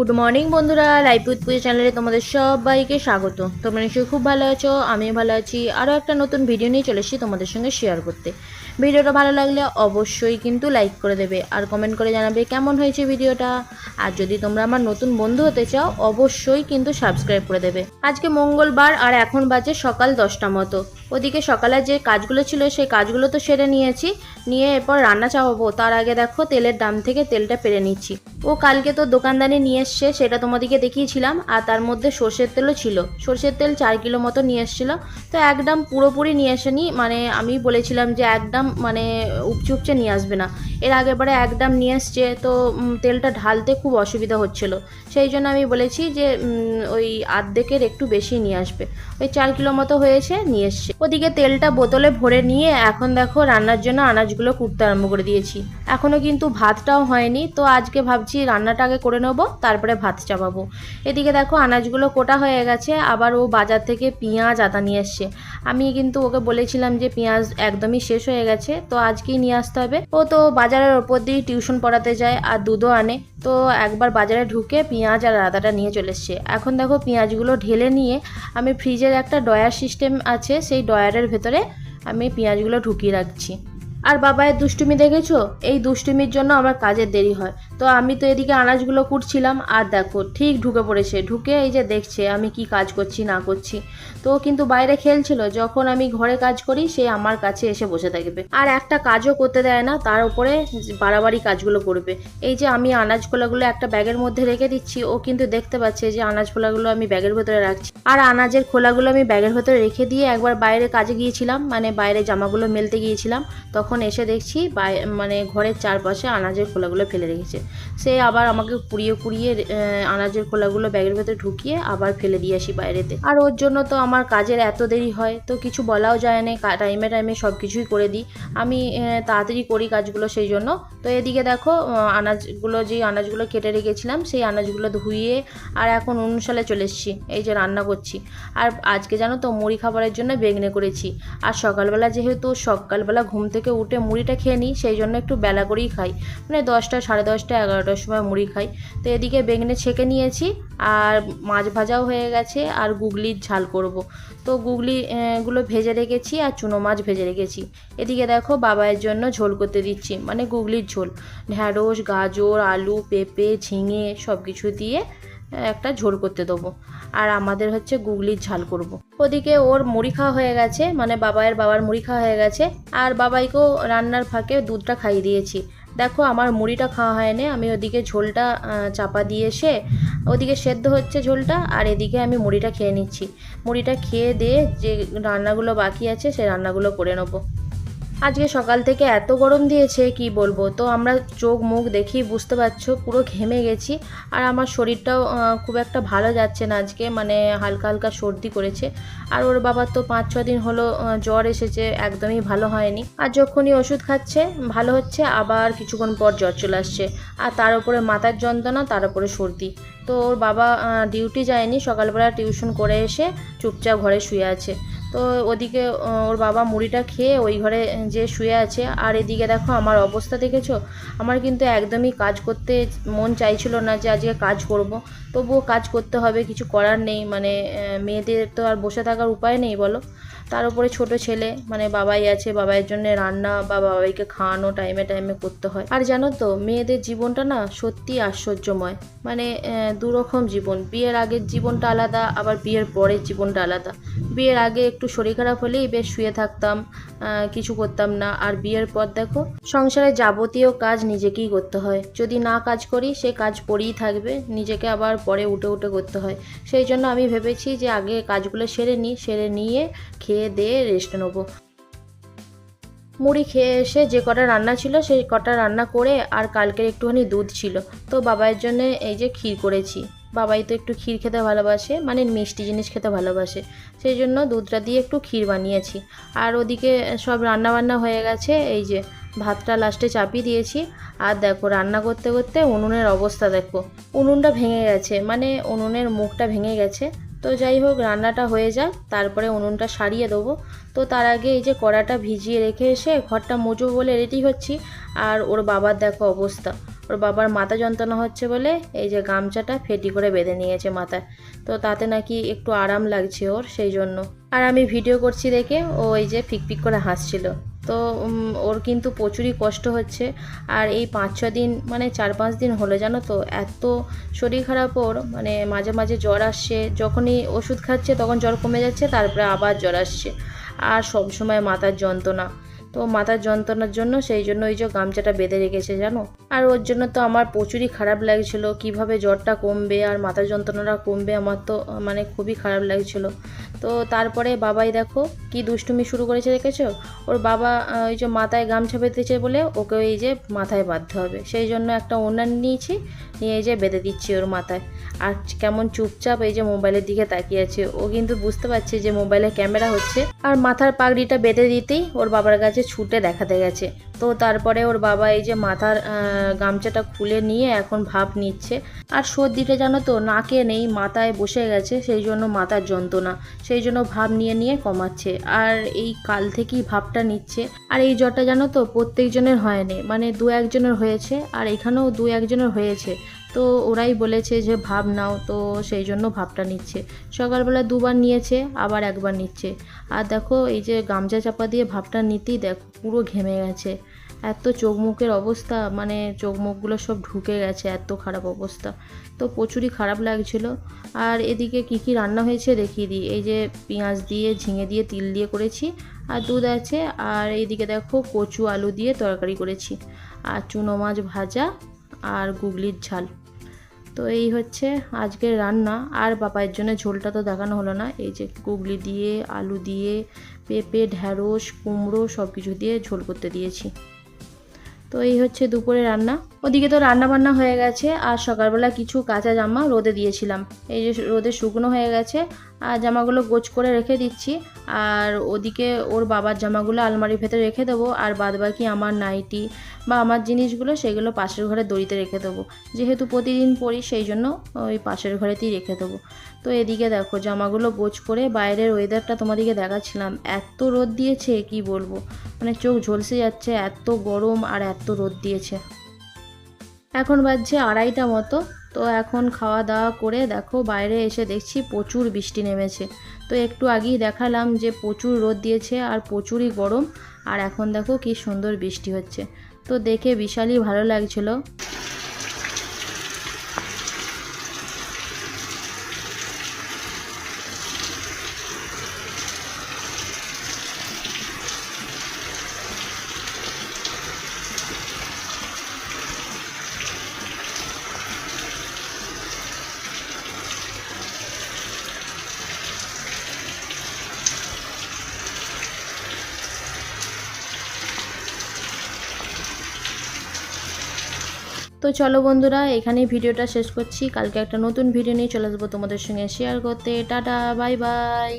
Good morning বন্ধুরা। Life with Pujo চ্যানেলে তোমাদের সবাইকে স্বাগত। তোমরা নিশ্চয়ই খুব ভালো আছো, আমিও ভালো আছি। আরও একটা নতুন ভিডিও নিয়ে চলে এসেছি তোমাদের সঙ্গে শেয়ার করতে। ভিডিওটা ভালো লাগলে অবশ্যই কিন্তু লাইক করে দেবে আর কমেন্ট করে জানাবে কেমন হয়েছে ভিডিওটা। আর যদি তোমরা আমার নতুন বন্ধু হতে চাও, অবশ্যই কিন্তু সাবস্ক্রাইব করে দেবে। আজকে মঙ্গলবার আর এখন বাজে সকাল দশটা মতো। ওদিকে সকালে যে কাজগুলো ছিল, সেই কাজগুলো তো সেরে নিয়েছি। নিয়ে এরপর রান্না চাপাবো। তার আগে দেখো তেলের দাম থেকে তেলটা পেরে নিচ্ছি। ও কালকে তো দোকানদারে নিয়ে এসছে, সেটা তোমাদেরকে দেখিয়েছিলাম। আর তার মধ্যে সর্ষের তেলও ছিল। সর্ষের তেল চার কিলো মতো নিয়ে এসেছিল। তো একদম পুরোপুরি নিয়ে আসেনি। মানে আমি বলেছিলাম যে একদম মানে উপচে উপচে নিয়ে আসবে না। এর আগেরবারে একদম নিয়ে এসছে, তো তেলটা ঢালতে খুব অসুবিধা হচ্ছিল। সেই জন্য আমি বলেছি যে ওই আর্ধেকের একটু বেশি নিয়ে আসবে। ওই চার কিলো মতো হয়েছে, নিয়ে এসছে। ওদিকে তেলটা বোতলে ভরে নিয়ে এখন দেখো রান্নার জন্য আনাজগুলো কুটতে আরম্ভ করে দিয়েছি। এখনও কিন্তু ভাতটাও হয়নি, তো আজকে ভাবছি রান্নাটা আগে করে নেব, তারপরে ভাত চাপাবো। এদিকে দেখো আনাজগুলো কোটা হয়ে গেছে, আবার ও বাজার থেকে পেঁয়াজ, আদা নিয়ে এসছে। আমি কিন্তু ওকে বলেছিলাম যে, পেঁয়াজ একদমই শেষ হয়ে গেছে, তো আজকেই নিয়ে আসতে হবে। ও তো বাজারের ওপর দিয়ে টিউশন পড়াতে যায় আর দুধও আনে। তো একবার বাজারে ঢুকে পেঁয়াজ আর আদাটা নিয়ে চলে এসছে। এখন দেখো পেঁয়াজগুলো ঢেলে নিয়ে আমি ফ্রিজের একটা ডয়ার সিস্টেম আছে, সেই ডয়ারের ভেতরে আমি পেঁয়াজগুলো ঢুকিয়ে রাখছি। আর বাবায়ের দুষ্টুমি দেখেছ? এই দুষ্টুমির জন্য আমার কাজের দেরি হয়। তো আমি তো এদিকে আনাজগুলো কুটছিলাম, আর দেখো, ঠিক ঢুকে পড়েছে। ঢুকে এই যে দেখছে, আমি কি কাজ করছি, না করছি। তো কিন্তু বাইরে খেলছিল, যখন আমি ঘরে কাজ করি, সে আমার কাছে এসে বসে থাকবে। আর একটা কাজও করতে দেয় না, তার উপরে বাড়াবাড়ি কাজগুলো করবে। এই যে আমি আনাজ খোলাগুলো একটা ব্যাগের মধ্যে রেখে দিচ্ছি, ও কিন্তু দেখতে পাচ্ছে যে আনাজ খোলাগুলো আমি ব্যাগের ভেতরে রাখছি। আর আনাজের খোলাগুলো আমি ব্যাগের ভেতরে রেখে দিয়ে একবার বাইরে কাজে গিয়েছিলাম মানে বাইরে জামাগুলো মেলতে গিয়েছিলাম। তখন এসে দেখছি মানে ঘরের চারপাশে আনাজের খোলাগুলো ফেলে রেখেছে। সে আবার আমাকে কুড়িয়ে কুড়িয়ে আনাজের খোলাগুলো ব্যাগের ভেতরে ঢুকিয়ে আবার ফেলে দিয়ে আসি বাইরেতে। আর ওর জন্য তো আমার কাজের এত দেরি হয়, তো কিছু বলাও যায় না টাইমে টাইমে সব কিছুই করে দিই। আমি তাড়াতাড়ি করি কাজগুলো সেই জন্য। তো এদিকে দেখো আনাজগুলো যে আনাজগুলো কেটে রেখেছিলাম, সেই আনাজগুলো ধুইয়ে আর এখন অনুসালে চলে এসেছি, এই যে রান্না করছি। আর আজকে জানো তো, মুড়ি খাবারের জন্য বেগনে করেছি। আর সকালবেলা যেহেতু সকালবেলা ঘুম থেকে উঠে মুড়িটা খেয়ে নিই, সেই জন্য একটু বেলা করেই খাই। মানে দশটা, সাড়ে দশটা এগারোটার সময় মুড়ি খাই। তো এদিকে বেগনে ছেঁকে নিয়েছি আর মাছ ভাজাও হয়ে গেছে আর গুগলির ঝাল করব। তো গুগলি গুলো ভেজে রেখেছি আর চুনো মাছ ভেজে রেখেছি। এদিকে দেখো বাবাইয়ের জন্য ঝোল করতে দিচ্ছি মানে গুগলির ঝোল। ঢ্যাঁড়স, গাজর, আলু, পেঁপে, ঝিঙে সব কিছু দিয়ে একটা ঝোল করতে দেবো। আর আমাদের হচ্ছে গুগলির ঝাল করব। ওদিকে ওর মুড়ি খাওয়া হয়ে গেছে মানে বাবায়ের বাবার মুড়ি খাওয়া হয়ে গেছে। আর বাবাইকেও রান্নার ফাঁকে দুধটা খাইয়ে দিয়েছি। দেখো আমার মুড়িটা খাওয়া হয় না আমি ওদিকে ঝোলটা চাপা দিয়ে এসে ওদিকে সেদ্ধ হচ্ছে ঝোলটা, আর এদিকে আমি মুড়িটা খেয়ে নিচ্ছি। মুড়িটা খেয়ে দিয়ে যে রান্নাগুলো বাকি আছে সেই রান্নাগুলো করে নেব। আজকে সকাল থেকে এত গরম দিয়েছে, কি বলব? তো আমরা চোখ মুখ দেখি বুঝতে পারছ, পুরো ঘেমে গেছি। আর আমার শরীরটাও খুব একটা ভালো যাচ্ছে না আজকে মানে হালকা হালকা সর্দি করেছে। আর ওর বাবার তো পাঁচ, ছ দিন হলো জ্বর এসেছে, একদমই ভালো হয়নি। আর যখনই ওষুধ খাচ্ছে, ভালো হচ্ছে, আবার কিছুক্ষণ পর জ্বর চলে আসছে। আর তার উপরে মাথার যন্ত্রণা, তার উপরে সর্দি। তো ওর বাবা ডিউটি যায়নি, সকালবেলা টিউশন করে এসে চুপচাপ ঘরে শুয়ে আছে। তো ওদিকে ওর বাবা মুড়িটা খেয়ে ওই ঘরে যে শুয়ে আছে। আর এদিকে দেখো, আমার অবস্থা দেখেছ? আমার কিন্তু একদমই কাজ করতে মন চাইছিল না যে আজকে কাজ করব। তবুও কাজ করতে হবে, কিছু করার নেই। মানে মেয়েদের তো আর বসে থাকার উপায় নেই, বলো। তার উপরে ছোট ছেলে মানে বাবাই আছে, বাবাইয়ের জন্য রান্না বা বাবাইকে খাওয়ানো টাইমে টাইমে করতে হয়। আর জানো তো, মেয়েদের জীবনটা না সত্যি আশ্চর্যময়। মানে দুরকম জীবন। বিয়ের আগের জীবনটা আলাদা, আবার বিয়ের পরের জীবনটা আলাদা। বিয়ের আগে একটু শরীর খারাপ হলেই বেশ শুয়ে থাকতাম কিছু করতাম না। আর বিয়ের পর দেখো, সংসারে যাবতীয় কাজ নিজেকেই করতে হয়। যদি না কাজ করি, সে কাজ পড়েই থাকবে, নিজেকে আবার পরে উঠে উঠে করতে হয়। সেই জন্য আমি ভেবেছি যে আগে কাজগুলো সেরে নিই, সেরে নিয়ে খেয়ে দিয়ে রেস্ট নেব। মুড়ি খেয়ে এসে যে কটা রান্না ছিল, সেই কটা রান্না করে আর কালকের একটুখানি দুধ ছিল। তো বাবাইয়ের জন্য এই যে ক্ষীর করেছি। বাবাই তো একটু ক্ষীর খেতে ভালোবাসে মানে মিষ্টি জিনিস খেতে ভালোবাসে। সেই জন্য দুধটা দিয়ে একটু ক্ষীর বানিয়েছি। আর ওদিকে সব রান্না বান্না হয়ে গেছে, এই যে ভাতটা লাস্টে চাপিয়ে দিয়েছি। আর দেখো, রান্না করতে করতে উনুনের অবস্থা দেখো। উনুনটা ভেঙে গেছে মানে উনুনের মুখটা ভেঙে গেছে। তো যাই হোক, রান্নাটা হয়ে যাক, তারপরে উনুনটা সারিয়ে দেবো। তো তার আগে এই যে কড়াটা ভিজিয়ে রেখে এসে ঘরটা মুজো বলে রেডি হচ্ছি আর ওর বাবার দেখো অবস্থা। ওর বাবার মাথা যন্ত্রণা হচ্ছে বলে এই যে গামছাটা ফেটি করে বেঁধে নিয়েছে মাথায়। তো তাতে নাকি একটু আরাম লাগছে ওর সেই জন্য। আর আমি ভিডিও করছি দেখে ও এই যে ফিকফিক করে হাসছিল। তো ওর কিন্তু প্রচুরই কষ্ট হচ্ছে। আর এই পাঁচ, ছ দিন মানে চার, পাঁচ দিন হলো জানো তো, এত শরীর খারাপ ওর মানে মাঝে মাঝে জ্বর আসছে। যখনই ওষুধ খাচ্ছে তখন জ্বর কমে যাচ্ছে, তারপরে আবার জ্বর আসছে। আর সব সময় মাথার যন্ত্রণা। তো মাথার যন্ত্রণার জন্য সেই জন্য ওই যে গামছাটা বেঁধে রেখেছে, জানো? আর ওর জন্য তো আমার প্রচুরই খারাপ লাগছিল। কীভাবে জ্বরটা কমবে আর মাথার যন্ত্রণাটা কমবে আমার তো মানে খুবই খারাপ লাগছিল। তো তারপরে বাবাই দেখো কি দুষ্টুমি শুরু করেছে, দেখেছ? ওর বাবা ওই যে মাথায় গামছা বেঁধেছে বলে ওকে এই যে মাথায় বাঁধতে হবে। সেই জন্য একটা ওনার নিয়েছি, নিয়ে এই যে বেঁধে দিচ্ছি ওর মাথায়। আর কেমন চুপচাপ এই যে মোবাইলের দিকে তাকিয়ে আছে। ও কিন্তু বুঝতে পারছে যে মোবাইলে ক্যামেরা হচ্ছে। আর মাথার পাগড়িটা বেঁধে দিতেই ওর বাবার কাছে ছুটে দেখাতে গেছে। তো তারপরে ওর বাবা এই যে মাথার গামছাটা খুলে নিয়ে এখন ভাব নিচ্ছে। আর সর্দিটা জানো তো, নাকে নেই, মাথায় বসে গেছে। সেই জন্য মাথার যন্ত্রণা। সেই জন্য ভাব নিয়ে নিয়ে কমাচ্ছে। আর এই কাল থেকেই ভাবটা নিচ্ছে। আর এই জ্বরটা জানো তো, প্রত্যেকজনের হয়নি। মানে দু একজনের হয়েছে আর এখানেও দু একজনের হয়েছে। তো ওরাই বলেছে যে ভাব নাও, তো সেই জন্য ভাবটা নিচ্ছে। সকালবেলা দুবার নিয়েছে, আবার একবার নিচ্ছে। আর দেখো এই যে গামছা চাপা দিয়ে ভাবটা নিতেই দেখো, পুরো ঘেমে গেছে। এত চোখ মুখের অবস্থা মানে চোখ মুখগুলো সব ঢুকে গেছে, এত খারাপ অবস্থা। তো প্রচুরই খারাপ লাগছিল। আর এদিকে কি কি রান্না হয়েছে দেখিয়ে দিই। এই যে পেঁয়াজ দিয়ে, ঝিঙে দিয়ে, তিল দিয়ে করেছি, আর দুধ আছে। আর এইদিকে দেখো কচু আলু দিয়ে তরকারি করেছি। আর চুনো মাছ ভাজা আর গুগলির ঝাল। তো এই হচ্ছে আজকের রান্না। আর বাপায়ের জন্য ঝোলটা তো দেখানো হলো না। এই যে গুগলি দিয়ে, আলু দিয়ে, পেঁপে, ঢ্যাঁড়স, কুমড়ো সব কিছু দিয়ে ঝোল করতে দিয়েছি। তো এই হচ্ছে দুপুরে রান্না। ওদিকে তো রান্না বান্না হয়ে গেছে, আর সকালবেলা কিছু কাঁচা জামা রোদে দিয়েছিলাম। এই যে রোদে শুকনো হয়ে গেছে, আর জামাগুলো গোছ করে রেখে দিচ্ছি, আর ওদিকে ওর বাবার জামাগুলো আলমারির ভেতরে রেখে দেবো, আর বাদ বাকি আমার নাইটি বা আমার জিনিসগুলো সেগুলো পাশের ঘরে দড়িতে রেখে দেবো। যেহেতু প্রতিদিন পরি, সেই জন্য ওই পাশের ঘরেতেই রেখে দেবো। তো এদিকে দেখো, জামাগুলো গোছ করে বাইরের ওয়েদারটা তোমাদেরকে দেখাচ্ছিলাম। এত রোদ দিয়েছে, কি বলব? মানে চোখ ঝলসে যাচ্ছে, এত গরম আর এত রোদ দিয়েছে। এখন বাজছে আড়াইটা মতো। তো এখন খাওয়া দাওয়া করে দেখো বাইরে এসে দেখছি প্রচুর বৃষ্টি নেমেছে। তো একটু আগেই দেখালাম যে প্রচুর রোদ দিয়েছে আর প্রচুরই গরম। আর এখন দেখো কি সুন্দর বৃষ্টি হচ্ছে। তো দেখে বিশালই ভালো লাগছিল। তো চলো বন্ধুরা, এখানেই ভিডিওটা শেষ করছি। কালকে একটা নতুন ভিডিও নিয়ে চলে আসব তোমাদের সঙ্গে শেয়ার করতে। Tata bye bye